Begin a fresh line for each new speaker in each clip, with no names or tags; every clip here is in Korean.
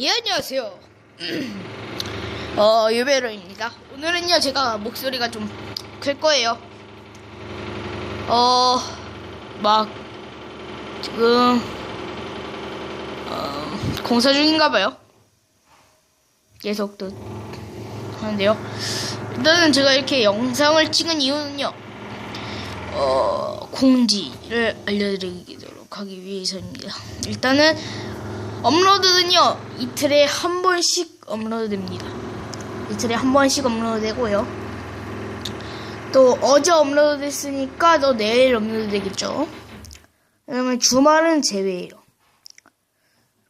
예, 안녕하세요. 어, 유베로입니다. 오늘은요, 제가 목소리가 좀 클 거예요. 어, 막, 지금, 어, 공사 중인가 봐요. 계속 또 하는데요. 일단은 제가 이렇게 영상을 찍은 이유는요, 어, 공지를 알려드리도록 하기 위해서입니다. 일단은, 업로드는요 이틀에 한 번씩 업로드됩니다. 이틀에 한 번씩 업로드되고요. 또 어제 업로드됐으니까 또 내일 업로드되겠죠. 그러면 주말은 제외예요.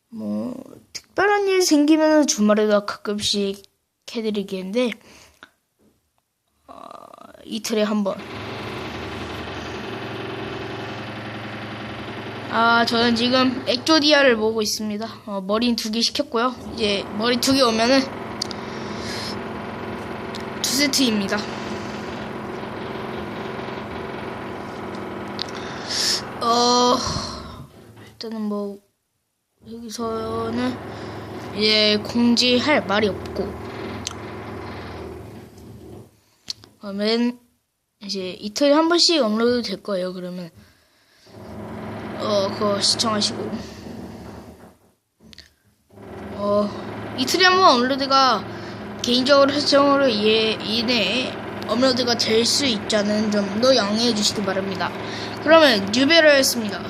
뭐 특별한 일 생기면 주말에도 가끔씩 해드리겠는데 어, 이틀에 한 번. 아, 저는 지금 액조디아를 보고 있습니다. 어, 머리 두 개 시켰고요. 이제 머리 두 개 오면은 두 세트입니다. 어, 일단은 뭐, 여기서는 이제 공지할 말이 없고, 그러면 이제 이틀에 한 번씩 업로드 될 거예요, 그러면. 어, 그거 시청하시고. 어, 이틀에 한 번 업로드가 개인적으로 시청으로 예, 이내에 업로드가 될 수 있자는 점도 양해해 주시기 바랍니다. 그러면 뉴베러였습니다.